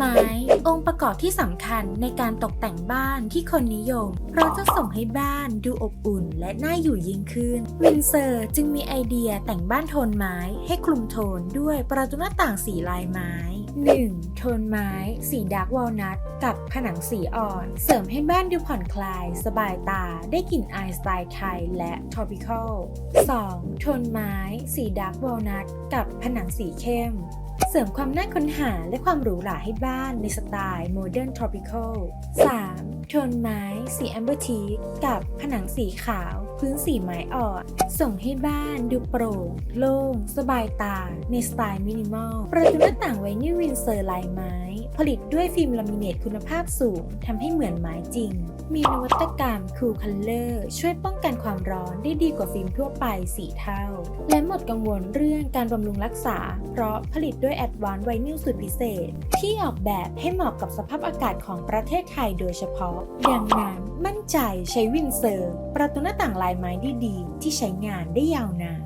ไม้องค์ประกอบที่สำคัญในการตกแต่งบ้านที่คนนิยม เพราะจะส่งให้บ้านดูอบอุ่นและน่าอยู่ยิ่งขึ้น วินเซอร์จึงมีไอเดียแต่งบ้านโทนไม้ให้คลุมโทนด้วยประตูหน้าต่างสีลายไม้ 1. โทนไม้ สีดาร์กวอลนัทกับผนังสีอ่อน เสริมให้บ้านดูผ่อนคลาย สบายตาได้กลิ่นอายสไตล์ไทยและ tropical 2. โทนไม้ สีดาร์กวอลนัทกับผนังสีเข้ม เสริมความน่าค้นหาและความหรูหราให้บ้านในสไตล์โมเดิร์นทรอปิคอล 3. โทนไม้ สีแอมเบอร์ทีกับผนังสีขาว พื้นสีไม้อ่อน ส่งให้บ้านดูโปร่งโล่ง สบายตา ในสไตล์มินิมอล ประตูหน้าต่างไวนิลวินเซอร์ลายไม้ ผลิตด้วยฟิล์มลามิเนตคุณภาพสูงทำให้เหมือนไม้จริง มีนวัตกรรม Cool Color ช่วยป้องกันความร้อนได้ดีกว่าฟิล์มทั่วไป 4 เท่า และหมดกังวลเรื่องการบำรุงรักษา เพราะผลิตด้วย Advanced Vinyl สูตรพิเศษ ที่ออกแบบให้เหมาะกับสภาพอากาศของประเทศไทยโดยเฉพาะ ดังนั้นมั่นใจใช้วินเซอร์ ประตูหน้าต่างลายายไม้ดีที่ใช้งานได้ยาวนาน